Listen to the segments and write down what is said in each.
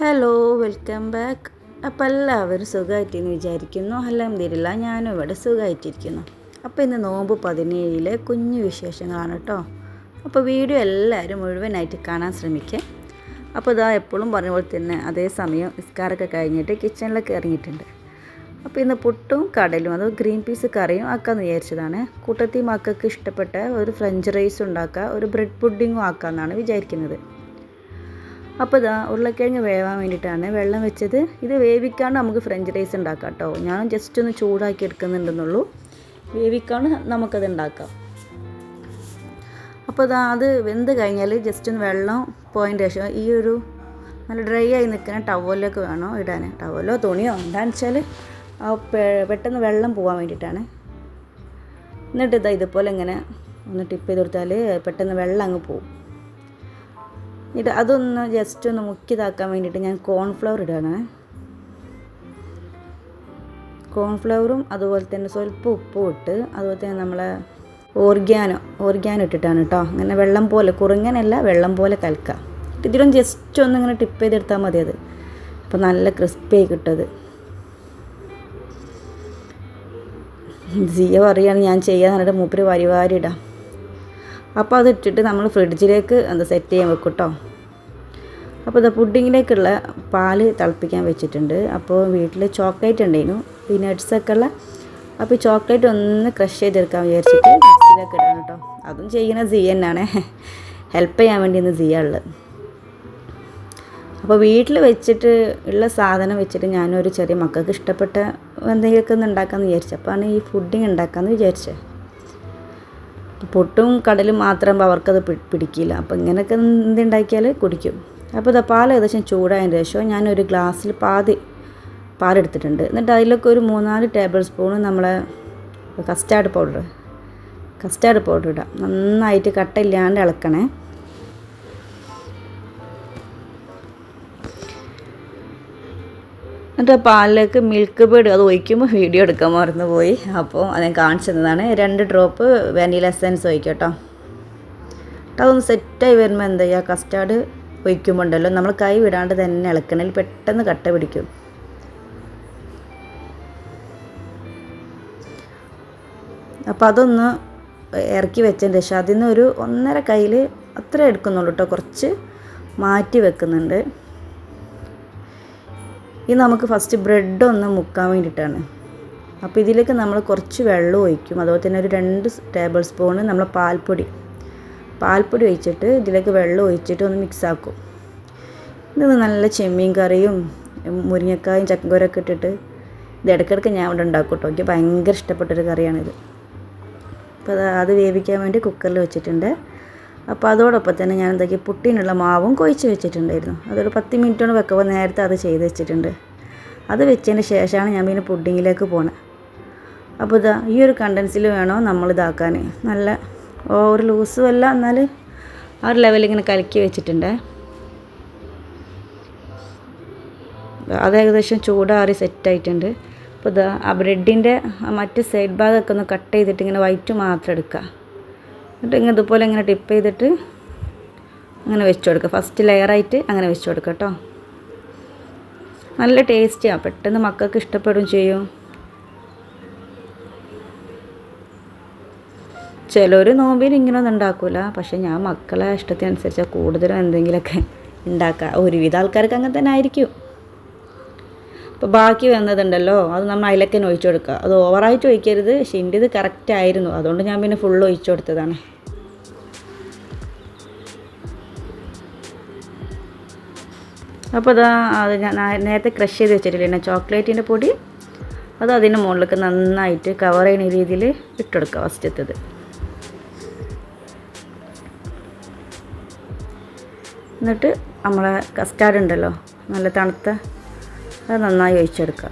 Hello welcome back അപ്പം എല്ലാവരും സുഖമായിട്ടെന്ന് വിചാരിക്കുന്നു. അലഹമില്ല ഞാനും ഇവിടെ സുഖമായിട്ടിരിക്കുന്നു. അപ്പോൾ ഇന്ന് നോമ്പ് പതിനേഴിലെ കുഞ്ഞു വിശേഷങ്ങളാണ് കേട്ടോ. അപ്പോൾ വീഡിയോ എല്ലാവരും മുഴുവനായിട്ട് കാണാൻ ശ്രമിക്കുക അപ്പോൾ ഇതാ എപ്പോഴും പറഞ്ഞ പോലെ തന്നെ അതേ സമയം നിസ്കാരമൊക്കെ കഴിഞ്ഞിട്ട് കിച്ചണിലൊക്കെ ഇറങ്ങിയിട്ടുണ്ട് അപ്പോൾ ഇന്ന് പുട്ടും കടലും അത് ഗ്രീൻ പീസ് കറിയും ആക്കാമെന്ന് വിചാരിച്ചതാണ്. കൂട്ടത്തി മക്കൾക്ക് ഇഷ്ടപ്പെട്ട ഒരു ഫ്രഞ്ച് റൈസ് ഉണ്ടാക്കുക ഒരു ബ്രെഡ് പുഡിങ്ങും ആക്കാമെന്നാണ് വിചാരിക്കുന്നത്. അപ്പോൾ ഇതാ ഉരുളക്കിഴങ്ങ് വേവാൻ വേണ്ടിയിട്ടാണ് വെള്ളം വെച്ചത്. ഇത് വേവിക്കാണ്ട് നമുക്ക് ഫ്രഞ്ച് റൈസ് ഉണ്ടാക്കാം കേട്ടോ ഞാൻ ജസ്റ്റ് ഒന്ന് ചൂടാക്കി എടുക്കുന്നുണ്ടെന്നുള്ളൂ. വേവിക്കാണ്ട് നമുക്കത് ഉണ്ടാക്കാം. അപ്പോൾ ഇതാ അത് വെന്ത് കഴിഞ്ഞാൽ ജസ്റ്റ് ഒന്ന് വെള്ളം പോയിന്റ് ശേഷം ഈ ഒരു നല്ല ഡ്രൈ ആയി നിൽക്കുന്ന ടവലൊക്കെ വേണോ ഇടാൻ? ടവലോ തുണിയോ? എന്താണെന്ന് വെച്ചാൽ ആ പെട്ടെന്ന് വെള്ളം പോകാൻ വേണ്ടിയിട്ടാണ്. എന്നിട്ട് ഇതാ ഇതുപോലെ ഇങ്ങനെ ഒന്ന് ടിപ്പ് ചെയ്ത് കൊടുത്താൽ പെട്ടെന്ന് വെള്ളം അങ്ങ് പോകും ഇത് അതൊന്ന് ജസ്റ്റ് ഒന്ന് മുക്കിയതാക്കാൻ വേണ്ടിയിട്ട് ഞാൻ കോൺഫ്ലവർ ഇടുകയാണ്. കോൺഫ്ലവറും അതുപോലെ തന്നെ സ്വല്പം ഉപ്പും ഇട്ട് അതുപോലെ തന്നെ നമ്മളെ ഓർഗാനോ ഓർഗാനോ ഇട്ടിട്ടാണ് കേട്ടോ അങ്ങനെ വെള്ളം പോലെ കുറുങ്ങനല്ല വെള്ളം പോലെ കലക്കുക. ഇതിലും ജസ്റ്റ് ഒന്ന് ഇങ്ങനെ ടിപ്പ് ചെയ്തെടുത്താൽ മതി അത്. അപ്പോൾ നല്ല ക്രിസ്പി ആയി കിട്ടത് ജിയ പറയുകയാണ് ഞാൻ ചെയ്യാൻ പറഞ്ഞിട്ട് മൂപ്പര് വാരി വാരി ഇടാം അപ്പോൾ അത് ഇട്ടിട്ട് നമ്മൾ ഫ്രിഡ്ജിലേക്ക് എന്താ സെറ്റ് ചെയ്യാൻ വെക്കും കേട്ടോ അപ്പോൾ ഇത് പുഡിങ്ങിലേക്കുള്ള പാൽ തിളപ്പിക്കാൻ വെച്ചിട്ടുണ്ട്. അപ്പോൾ വീട്ടിൽ ചോക്ലേറ്റ് ഉണ്ടായിരുന്നു. ഈ നട്ട്സൊക്കെ ഉള്ള. അപ്പോൾ ഈ ചോക്ലേറ്റ് ഒന്ന് ക്രഷ് ചെയ്തെടുക്കാൻ വിചാരിച്ചിട്ട് മിക്സിയിലേക്ക് ഇടാൻ കേട്ടോ. അതും ചെയ്യുന്ന സി തന്നെയാണ്. ഹെൽപ്പ് ചെയ്യാൻ വേണ്ടി ഇന്ന് സിയാളുള്ളത് അപ്പോൾ വീട്ടിൽ വെച്ചിട്ട് ഉള്ള സാധനം വെച്ചിട്ട് ഞാനൊരു ചെറിയ മക്കൾക്ക് ഇഷ്ടപ്പെട്ട എന്തെങ്കിലുമൊക്കെ ഒന്ന് ഉണ്ടാക്കാമെന്ന് വിചാരിച്ചു. ആണ് ഈ ഫുഡിങ് ഉണ്ടാക്കാമെന്ന് വിചാരിച്ചത് പൊട്ടും കടലും മാത്രം അവർക്കത് പിടിക്കില്ല. അപ്പോൾ ഇങ്ങനെയൊക്കെ എന്തുണ്ടാക്കിയാൽ കുടിക്കും. അപ്പോൾ ഇതാ പാൽ ഏകദേശം ചൂടായതിന് ശേഷം ഞാനൊരു ഗ്ലാസ്സിൽ പാതി പാലെടുത്തിട്ടുണ്ട്. എന്നിട്ട് അതിലൊക്കെ ഒരു മൂന്നാൽ ടേബിൾ സ്പൂൺ നമ്മളെ കസ്റ്റാർഡ് പൗഡർ കസ്റ്റാർഡ് പൗഡർ ഇടാം. നന്നായിട്ട് കട്ടയില്ലാണ്ട് ഇളക്കണേ. എന്നിട്ട് പാലിലേക്ക് മിൽക്ക് ബേഡ് അത് ഒഴിക്കുമ്പോൾ വീഡിയോ എടുക്കാൻ മറന്നു പോയി അപ്പോൾ അത് ഞാൻ കാണിച്ചു തന്നതാണ്. രണ്ട് ഡ്രോപ്പ് വാനില എസൻസ് ഒഴിക്കട്ടോ. കേട്ടോ അതൊന്ന് സെറ്റായി വരുമ്പോൾ എന്താ ചെയ്യുക കസ്റ്റാർഡ് ഒഴിക്കുമ്പോൾ ഉണ്ടല്ലോ നമ്മൾ കൈ വിടാണ്ട് തന്നെ ഇളക്കണേൽ പെട്ടെന്ന് കട്ട പിടിക്കും. അപ്പോൾ അതൊന്ന് ഇറക്കി വെച്ചതിന് ശേഷം അതിൽ നിന്ന് ഒരു ഒന്നര കയ്യിൽ അത്ര എടുക്കുന്നുള്ളൂ കേട്ടോ കുറച്ച് മാറ്റി വെക്കുന്നുണ്ട്. ഇത് നമുക്ക് ഫസ്റ്റ് ബ്രെഡ് ഒന്ന് മുക്കാൻ വേണ്ടിയിട്ടാണ്. അപ്പോൾ ഇതിലേക്ക് നമ്മൾ കുറച്ച് വെള്ളം ഒഴിക്കും. അതുപോലെ തന്നെ ഒരു രണ്ട് ടേബിൾ സ്പൂണ് നമ്മൾ പാൽപ്പൊടി. പാൽപ്പൊടി ഒഴിച്ചിട്ട് ഇതിലേക്ക് വെള്ളം ഒഴിച്ചിട്ട് ഒന്ന് മിക്സ് ആക്കും. ഇത് നല്ല ചെമ്മീൻ കറിയും മുരിങ്ങക്കായും ചക്കൻകോരൊക്കെ ഇട്ടിട്ട് ഇത് ഇടയ്ക്കിടയ്ക്ക് ഞാൻ ഇവിടെ ഉണ്ടാക്കും കേട്ടോ എനിക്ക് ഭയങ്കര ഇഷ്ടപ്പെട്ടൊരു കറിയാണിത്. അപ്പോൾ അത് വേവിക്കാൻ വേണ്ടി കുക്കറിൽ വെച്ചിട്ടുണ്ട്. അപ്പോൾ അതോടൊപ്പം തന്നെ ഞാൻ എന്താക്കി പുട്ടിനുള്ള മാവും കൊഴിച്ച് വെച്ചിട്ടുണ്ടായിരുന്നു. അതൊരു പത്ത് മിനിറ്റോട് വെക്കുമ്പോൾ നേരത്തെ അത് ചെയ്ത് വെച്ചിട്ടുണ്ട്. അത് വെച്ചതിന് ശേഷമാണ് ഞാൻ പിന്നെ പുഡിങ്ങിലേക്ക് പോണത് അപ്പോൾ ഇതാ ഈ ഒരു കണ്ടൻസിൽ വേണോ നമ്മൾ ഇതാക്കാൻ നല്ല ഒരു ലൂസും അല്ല എന്നാൽ ആ ഒരു ലെവലിൽ ഇങ്ങനെ കലക്കി വെച്ചിട്ടുണ്ട്. അത് ഏകദേശം ചൂടാറി സെറ്റായിട്ടുണ്ട്. അപ്പോൾ ഇതാ ആ ബ്രെഡിന്റെ മറ്റ് സൈഡ് ഭാഗമൊക്കെ ഒന്ന് കട്ട് ചെയ്തിട്ട് ഇങ്ങനെ വൈറ്റ് മാത്രം എടുക്കുക എന്നിട്ട് ഇങ്ങനെ ഇതുപോലെ ഇങ്ങനെ ടിപ്പ് ചെയ്തിട്ട് അങ്ങനെ വെച്ച് കൊടുക്കുക. ഫസ്റ്റ് ലെയറായിട്ട് അങ്ങനെ വെച്ച് കൊടുക്കുക കേട്ടോ. നല്ല ടേസ്റ്റിയാണ് പെട്ടെന്ന് മക്കൾക്ക് ഇഷ്ടപ്പെടും ചെയ്യും. ചിലർ നോമ്പിന് ഇങ്ങനെയൊന്നും ഉണ്ടാക്കൂല. പക്ഷേ ഞാൻ മക്കളെ ഇഷ്ടത്തിനനുസരിച്ച് കൂടുതലും എന്തെങ്കിലുമൊക്കെ ഉണ്ടാക്കുക. ഒരുവിധ ആൾക്കാർക്ക് അങ്ങനെ തന്നെ ആയിരിക്കും. ഇപ്പോൾ ബാക്കി വന്നതുണ്ടല്ലോ അത് നമ്മൾ അതിലൊക്കെ ഒഴിച്ചു കൊടുക്കുക. അത് ഓവറായിട്ട് ഒഴിക്കരുത് പക്ഷേ എന്റെ ഇത് കറക്റ്റ് ആയിരുന്നു. അതുകൊണ്ട് ഞാൻ പിന്നെ ഫുൾ ഒഴിച്ചു കൊടുത്തതാണ്. അപ്പോൾ അതാ അത് ഞാൻ നേരത്തെ ക്രഷ് ചെയ്ത് വെച്ചിട്ടില്ലേ ചോക്ലേറ്റിന്റെ പൊടി? അത് അതിന്റെ മുകളിലേക്ക് നന്നായിട്ട് കവർ ചെയ്യുന്ന രീതിയിൽ ഇട്ടുകൊടുക്കുക ഫസ്റ്റത്തത് എന്നിട്ട് നമ്മളെ കസ്റ്റാർഡ് ഉണ്ടല്ലോ നല്ല തണുത്ത അത് നന്നായി ഒഴിച്ചെടുക്കുക.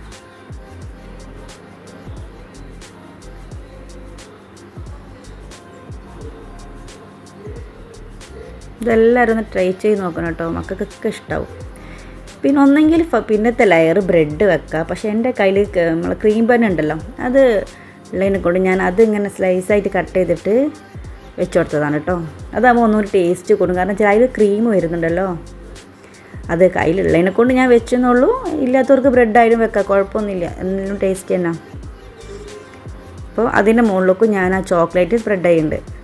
ഇതെല്ലാവരും ഒന്ന് ട്രൈ ചെയ്ത് നോക്കണം കേട്ടോ. മക്കൾക്കൊക്കെ ഇഷ്ടമാവും പിന്നെ ഒന്നെങ്കിൽ പിന്നത്തെ ലെയർ ബ്രെഡ് വെക്കുക. പക്ഷേ എന്റെ കയ്യിൽ നമ്മൾ ക്രീം ബൺ ഉണ്ടല്ലോ. അത് ഉള്ളതിനെ കൊണ്ട് ഞാൻ അത് ഇങ്ങനെ സ്ലൈസായിട്ട് കട്ട് ചെയ്തിട്ട് വെച്ചു കൊടുത്തതാണ് കേട്ടോ. അതാകുമ്പോൾ ഒന്നുകൂടി ടേസ്റ്റ് കൂടും. കാരണം ചില ക്രീം വരുന്നുണ്ടല്ലോ. അത് കയ്യിലുള്ളതിനെ കൊണ്ട് ഞാൻ വെച്ചെന്നുള്ളൂ ഇല്ലാത്തവർക്ക് ബ്രെഡായാലും വെക്കാം. കുഴപ്പമൊന്നുമില്ല. എന്തെങ്കിലും ടേസ്റ്റ് തന്നെ. അപ്പോൾ അതിന്റെ മുകളിലേക്കും ഞാൻ ആ ചോക്ലേറ്റ് സ്പ്രെഡ് ചെയ്യുന്നുണ്ട്.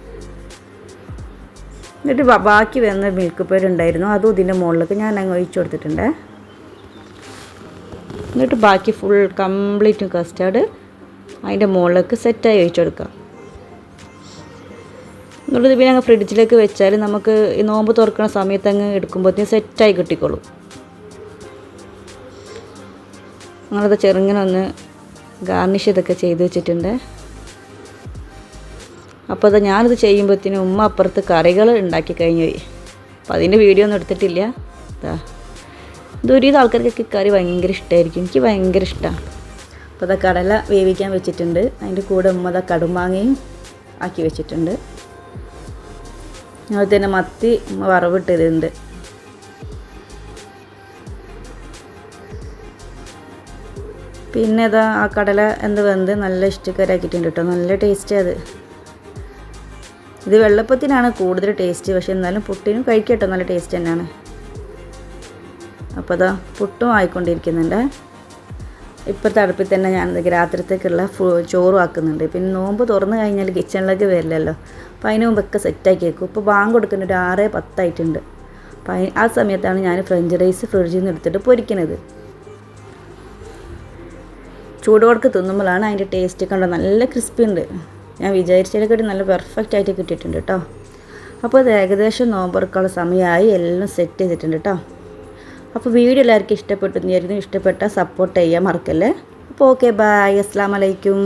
എന്നിട്ട് ബാക്കി വന്ന മിൽക്ക് പേര് ഉണ്ടായിരുന്നു. അതും ഇതിന്റെ മുകളിലേക്ക് ഞാൻ അങ്ങ് ഒഴിച്ചു കൊടുത്തിട്ടുണ്ട്. എന്നിട്ട് ബാക്കി ഫുൾ കംപ്ലീറ്റ് കസ്റ്റാർഡ് അതിന്റെ മുകളിലേക്ക് സെറ്റായി ഒഴിച്ചു കൊടുക്കാം. എന്നിട്ട് പിന്നെ അങ്ങ് ഫ്രിഡ്ജിലേക്ക് വെച്ചാൽ നമുക്ക് ഈ നോമ്പ് തുറക്കുന്ന സമയത്ത് അങ്ങ് എടുക്കുമ്പോഴത്തേക്കും സെറ്റായി കിട്ടിക്കോളും. ഞങ്ങളത് ചെറുങ്ങനെ ഒന്ന് ഗാർണിഷ് ഇതൊക്കെ ചെയ്ത് വെച്ചിട്ടുണ്ട്. അപ്പോൾ അത് ഞാനിത് ചെയ്യുമ്പോഴത്തേനും ഉമ്മ അപ്പുറത്ത് കറികൾ ഉണ്ടാക്കി കഴിഞ്ഞു. അപ്പോൾ അതിന്റെ വീഡിയോ ഒന്നും എടുത്തിട്ടില്ല. ഇതാ ദുരിത ആൾക്കാർക്കൊക്കെ കറി ഭയങ്കര ഇഷ്ടമായിരിക്കും എനിക്ക് ഭയങ്കര ഇഷ്ടമാണ് അപ്പോൾ അതാ കടല വേവിക്കാൻ വെച്ചിട്ടുണ്ട്. അതിന്റെ കൂടെ ഉമ്മ അതാ കടുമാങ്ങയും ആക്കി വെച്ചിട്ടുണ്ട്. അതുപോലെ തന്നെ മത്തി വറവിട്ടിട്ടുണ്ട്. പിന്നെ ഇതാ ആ കടല എന്ത് വെന്ത് നല്ല ഇഷ്ടക്കാരാക്കിയിട്ടുണ്ട് കേട്ടോ. നല്ല ടേസ്റ്റ് അത്. ഇത് വെള്ളപ്പത്തിനാണ് കൂടുതൽ ടേസ്റ്റ് പക്ഷെ എന്നാലും പുട്ടിനും കഴിക്കട്ടോ നല്ല ടേസ്റ്റ് തന്നെയാണ്. അപ്പോൾ അതാ പുട്ടും ആയിക്കൊണ്ടിരിക്കുന്നുണ്ട്. ഇപ്പോഴത്തെ അടുപ്പിൽ തന്നെ ഞാൻ രാത്രിത്തേക്കുള്ള ചോറും ആക്കുന്നുണ്ട്. പിന്നെ നോമ്പ് തുറന്നു കഴിഞ്ഞാൽ കിച്ചണിലേക്ക് വരില്ലല്ലോ. അപ്പോൾ അതിന് മുമ്പൊക്കെ സെറ്റാക്കി വെക്കും. ഇപ്പോൾ ബാങ്ക് കൊടുക്കുന്ന ഒരു ആറ് പത്തായിട്ടുണ്ട്. അപ്പോൾ ആ സമയത്താണ് ഞാൻ ഫ്രഞ്ച് റൈസ് ഫ്രിഡ്ജിൽ നിന്ന് എടുത്തിട്ട് പൊരിക്കുന്നത് ചൂടോടക്ക് തിന്നുമ്പോഴാണ് അതിന്റെ ടേസ്റ്റ് കണ്ടോ? നല്ല ക്രിസ്പി ഉണ്ട്. ഞാൻ വിചാരിച്ചതിനെക്കാട്ടി നല്ല പെർഫെക്റ്റ് ആയിട്ട് കിട്ടിയിട്ടുണ്ട് കേട്ടോ. അപ്പോൾ അത് ഏകദേശം നോമ്പറക്കുള്ള സമയമായി. എല്ലാം സെറ്റ് ചെയ്തിട്ടുണ്ട് കേട്ടോ. അപ്പോൾ വീഡിയോ എല്ലാവർക്കും ഇഷ്ടപ്പെട്ടു ഇഷ്ടപ്പെട്ട സപ്പോർട്ട് ചെയ്യാൻ മറക്കല്ലേ? അപ്പോൾ ഓക്കെ ബായ് അസ്സാം വലൈക്കും